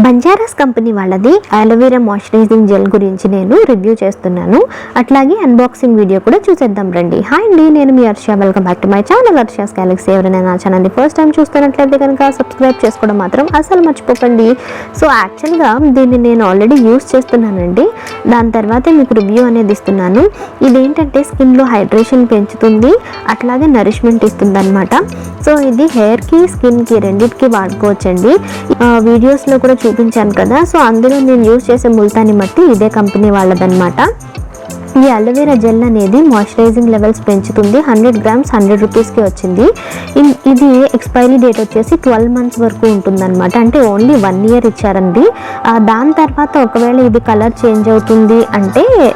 బంజారాస్ company వాళ్ళది aloe vera moisturising gel గురించి నేను రివ్యూ చేస్తున్నాను. అట్లాగే అన్బాక్సింగ్ వీడియో కూడా చూసేద్దాం రండి. హాయ్ అండి నేను మీ Harsha. Welcome back to my channel Harsha's Galaxy ఎవరైనా నా ఛానల్ని ఫస్ట్ టైం చూస్తున్నట్లయితే కనుక సబ్స్క్రైబ్ చేసుకోవడం మాత్రం అసలు మర్చిపోకండి. సో యాక్చువల్గా దీన్ని నేను ఆల్రెడీ యూస్ చేస్తున్నానండి. దాని తర్వాతే మీకు రివ్యూ అనేది ఇస్తున్నాను. ఇదేంటంటే స్కిన్లో హైడ్రేషన్ పెంచుతుంది అట్లాగే నరిష్మెంట్ ఇస్తుంది అనమాట సో ఇది హెయిర్కి స్కిన్కి రెండింటికి వాడుకోవచ్చండి. వీడియోస్లో కూడా చూపించాను కదా. సో అందులో నేను యూజ్ చేసే ముల్తాని మట్టి ఇదే కంపెనీ వాళ్ళదన్నమాట. ఈ అలోవెరా జెల్ అనేది మాయిశ్చరైజింగ్ లెవెల్స్ పెంచుతుంది. హండ్రెడ్ గ్రామ్స్ హండ్రెడ్ రూపీస్కి వచ్చింది. ఇన్- ఇది ఎక్స్పైరీ డేట్ వచ్చేసి ట్వెల్వ్ మంత్స్ వరకు ఉంటుందన్నమాట. అంటే ఓన్లీ వన్ ఇయర్ ఇచ్చారండి. దాని తర్వాత ఒకవేళ ఇది కలర్ చేంజ్ అవుతుంది అంటే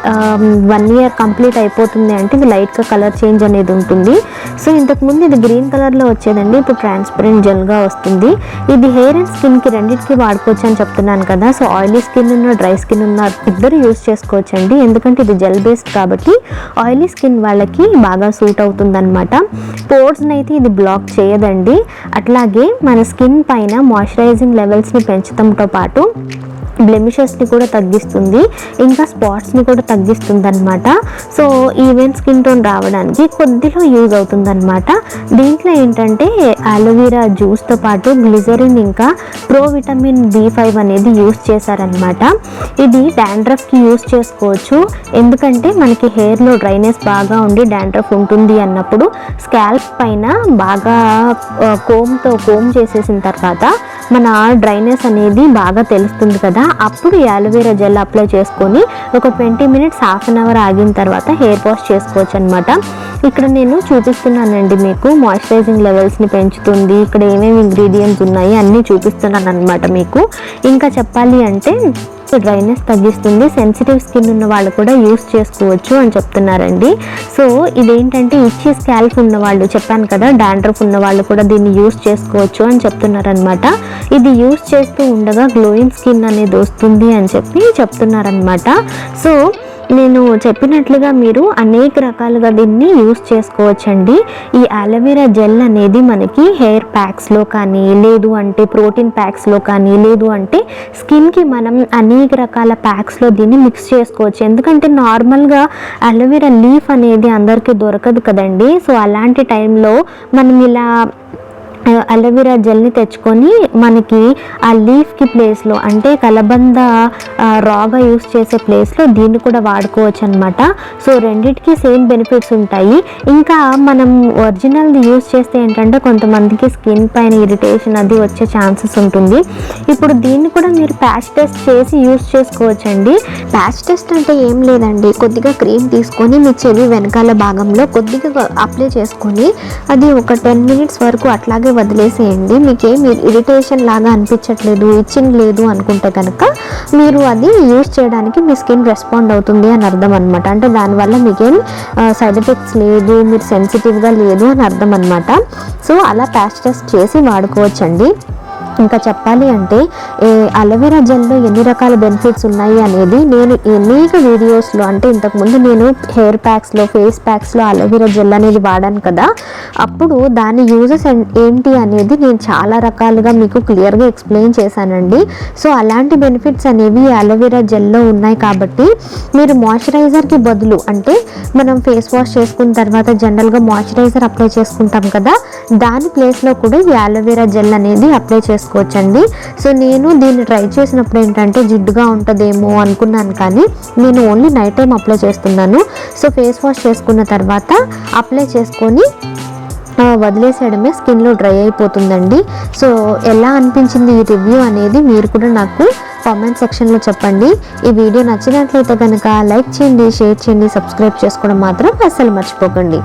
వన్ ఇయర్ కంప్లీట్ అయిపోతుంది అంటే ఇది లైట్గా కలర్ చేంజ్ అనేది ఉంటుంది. సో ఇంతకుముందు ఇది గ్రీన్ కలర్లో వచ్చేదండి. ఇప్పుడు ట్రాన్స్పరెంట్ జెల్గా వస్తుంది. ఇది హెయిర్ అండ్ స్కిన్కి రెండింటికి వాడుకోవచ్చు అని చెప్తున్నాను కదా. సో ఆయిలీ స్కిన్ ఉన్న డ్రై స్కిన్ ఉన్న ఇద్దరు యూస్ చేసుకోవచ్చండి. ఎందుకంటే ఇది జెల్ బేస్డ్ కాబట్టి ఆయిలీ స్కిన్ వాళ్ళకి బాగా సూట్ అవుతుంది అనమాట పోర్స్ని అయితే ఇది బ్లాక్ చేయదండి. అట్లాగే మన స్కిన్ పైన మాయిశ్చరైజింగ్ లెవెల్స్ని పెంచడంతో పాటు బ్లెమిషెస్ని కూడా తగ్గిస్తుంది ఇంకా స్పాట్స్ని కూడా తగ్గిస్తుంది అనమాట సో ఈవెన్ స్కిన్ టోన్ రావడానికి కొద్దిలో యూజ్ అవుతుంది అనమాట దీంట్లో ఏంటంటే అలోవెరా జ్యూస్తో పాటు గ్లిజరిన్ ఇంకా ప్రో విటమిన్ బి ఫైవ్ అనేది యూస్ చేశారనమాట ఇది డాండ్రఫ్కి యూస్ చేసుకోవచ్చు. ఎందుకంటే మనకి హెయిర్లో డ్రైనెస్ బాగా ఉండి డాండ్రఫ్ ఉంటుంది అన్నప్పుడు స్కాల్ప్ పైన బాగా కోమ్తో కోమ్ చేసేసిన తర్వాత మన డ్రైనెస్ అనేది బాగా తెలుస్తుంది కదా. అప్పుడు ఈ జెల్ అప్లై చేసుకొని ఒక twenty minutes half an hour ఆగిన తర్వాత హెయిర్ వాష్ చేసుకోవచ్చు అనమాట ఇక్కడ నేను చూపిస్తున్నానండి మీకు. మాయిశ్చరైజింగ్ లెవెల్స్ని పెంచుతుంది. ఇక్కడ ఏమేమి ఇంగ్రీడియంట్స్ ఉన్నాయి అన్నీ చూపిస్తున్నాను అనమాట మీకు. ఇంకా చెప్పాలి అంటే డ్రైనెస్ తగ్గిస్తుంది. సెన్సిటివ్ స్కిన్ ఉన్న వాళ్ళు కూడా యూస్ చేసుకోవచ్చు అని చెప్తున్నారండి. సో ఇదేంటంటే ఇచ్చి స్కాల్ప్ ఉన్న వాళ్ళు చెప్పాను కదా డాండ్రఫ్ ఉన్న వాళ్ళు కూడా దీన్ని యూస్ చేసుకోవచ్చు అని చెప్తున్నారనమాట. ఇది యూస్ చేస్తూ ఉండగా గ్లోయింగ్ స్కిన్ అనేది వస్తుంది అని చెప్పి చెప్తున్నారనమాట. సో నేను చెప్పినట్లుగా మీరు అనేక రకాలుగా దీన్ని యూస్ చేసుకోవచ్చండి. ఈ అలోవెరా జెల్ అనేది మనకి హెయిర్ ప్యాక్స్లో కానీ లేదు అంటే ప్రోటీన్ ప్యాక్స్లో కానీ లేదు అంటే స్కిన్కి మనం అనేక రకాల ప్యాక్స్లో దీన్ని మిక్స్ చేసుకోవచ్చు. ఎందుకంటే నార్మల్గా అలోవెరా లీఫ్ అనేది అందరికీ దొరకదు కదండి. సో అలాంటి టైంలో మనం ఇలా అలోవెరా జెల్ని తెచ్చుకొని మనకి ఆ లీఫ్కి ప్లేస్లో అంటే కలబంద రాగా యూస్ చేసే ప్లేస్లో దీన్ని కూడా వాడుకోవచ్చు అనమాట సో రెండిటికి సేమ్ బెనిఫిట్స్ ఉంటాయి. ఇంకా మనం ఒరిజినల్ది యూస్ చేస్తే ఏంటంటే కొంతమందికి స్కిన్ పైన ఇరిటేషన్ అది వచ్చే ఛాన్సెస్ ఉంటుంది. ఇప్పుడు దీన్ని కూడా మీరు ప్యాచ్ టెస్ట్ చేసి యూస్ చేసుకోవచ్చండి. ప్యాచ్ టెస్ట్ అంటే ఏం లేదండి. కొద్దిగా క్రీమ్ తీసుకొని మీ చెవి వెనకాల భాగంలో కొద్దిగా అప్లై చేసుకొని అది ఒక టెన్ మినిట్స్ వరకు అట్లాగే వదిలేసేయండి. మీకేం ఇరిటేషన్ లాగా అనిపించట్లేదు ఇచ్చింగ్ లేదు అనుకుంటే కనుక మీరు అది యూస్ చేయడానికి మీ స్కిన్ రెస్పాండ్ అవుతుంది అని అర్థం అనమాట అంటే దానివల్ల మీకేం సైడ్ ఎఫెక్ట్స్ లేదు మీరు సెన్సిటివ్గా లేదు అని అర్థం అనమాట సో అలా ప్యాచ్ టెస్ట్ చేసి వాడుకోవచ్చండి. ఇంకా చెప్పాలి అంటే ఏ అలోవెరా జెల్లో ఎన్ని రకాల బెనిఫిట్స్ ఉన్నాయి అనేది నేను అనేక వీడియోస్లో అంటే ఇంతకుముందు నేను హెయిర్ ప్యాక్స్లో ఫేస్ ప్యాక్స్లో అలోవెరా జెల్ అనేది వాడాను కదా అప్పుడు దాని యూజెస్ ఏంటి అనేది నేను చాలా రకాలుగా మీకు క్లియర్గా ఎక్స్ప్లెయిన్ చేశానండి. సో అలాంటి బెనిఫిట్స్ అనేవి అలోవెరా జెల్లో ఉన్నాయి కాబట్టి మీరు మాయిశ్చరైజర్కి బదులు అంటే మనం ఫేస్ వాష్ చేసుకున్న తర్వాత జనరల్గా మాయిశ్చరైజర్ అప్లై చేసుకుంటాం కదా దాని ప్లేస్లో కూడా ఈ అలోవెరా జెల్ అనేది అప్లై చేసుకుంటాం. చేసుకోవచ్చండి సో నేను దీన్ని ట్రై చేసినప్పుడు ఏంటంటే జిడ్డుగా ఉంటుందేమో అనుకున్నాను కానీ నేను ఓన్లీ నైట్ టైం అప్లై చేస్తున్నాను. సో ఫేస్ వాష్ చేసుకున్న తర్వాత అప్లై చేసుకొని వదిలేసేయడమే స్కిన్లో డ్రై అయిపోతుందండి. సో ఎలా అనిపించింది ఈ రివ్యూ అనేది మీరు కూడా నాకు కామెంట్ సెక్షన్లో చెప్పండి. ఈ వీడియో నచ్చినట్లయితే కనుక లైక్ చేయండి షేర్ చేయండి సబ్స్క్రైబ్ చేసుకోవడం మాత్రం అస్సలు మర్చిపోకండి.